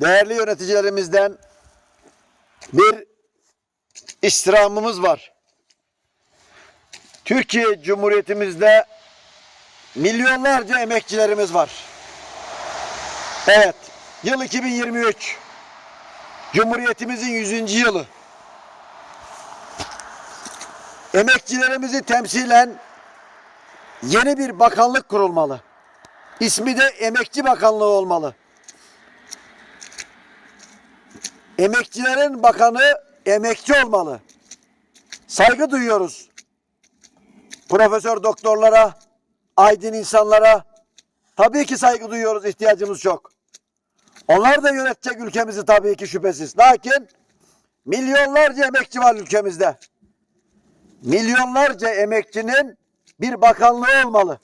değerli yöneticilerimizden bir istirhamımız var. Türkiye Cumhuriyetimizde milyonlarca emekçilerimiz var. Evet, yıl 2023. Cumhuriyetimizin 100. yılı. Emekçilerimizi temsilen yeni bir bakanlık kurulmalı. İsmi de Emekçi Bakanlığı olmalı. Emekçilerin bakanı emekçi olmalı. Saygı duyuyoruz. Profesör doktorlara, aydın insanlara tabii ki saygı duyuyoruz. ihtiyacımız çok. Onlar da yönetecek ülkemizi tabii ki şüphesiz. Lakin milyonlarca emekçi var ülkemizde. Milyonlarca emekçinin bir bakanlığı olmalı.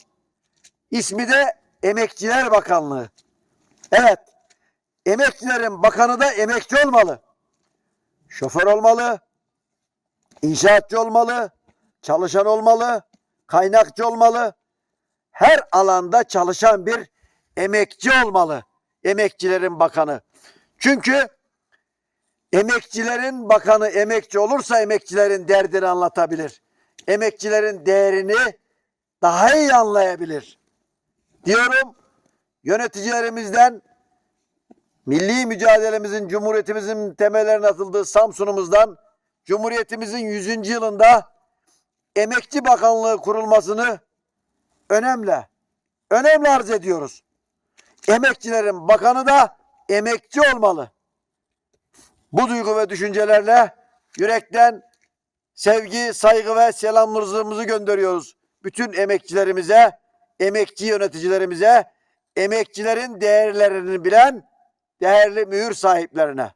İsmi de Emekçiler Bakanlığı. Evet, emekçilerin bakanı da emekçi olmalı. Şoför olmalı, inşaatçı olmalı, çalışan olmalı, kaynakçı olmalı. Her alanda çalışan bir emekçi olmalı. Emekçilerin bakanı. Çünkü emekçilerin bakanı emekçi olursa emekçilerin derdini anlatabilir. Emekçilerin değerini daha iyi anlayabilir. Diyorum yöneticilerimizden milli mücadelemizin, cumhuriyetimizin temellerine atıldığı Samsun'umuzdan Cumhuriyetimizin 100. yılında Emekçi Bakanlığı kurulmasını önemli, önemli arz ediyoruz. Emekçilerin bakanı da emekçi olmalı. Bu duygu ve düşüncelerle yürekten sevgi, saygı ve selamlarımızı gönderiyoruz. Bütün emekçilerimize, emekçi yöneticilerimize, emekçilerin değerlerini bilen değerli mühür sahiplerine.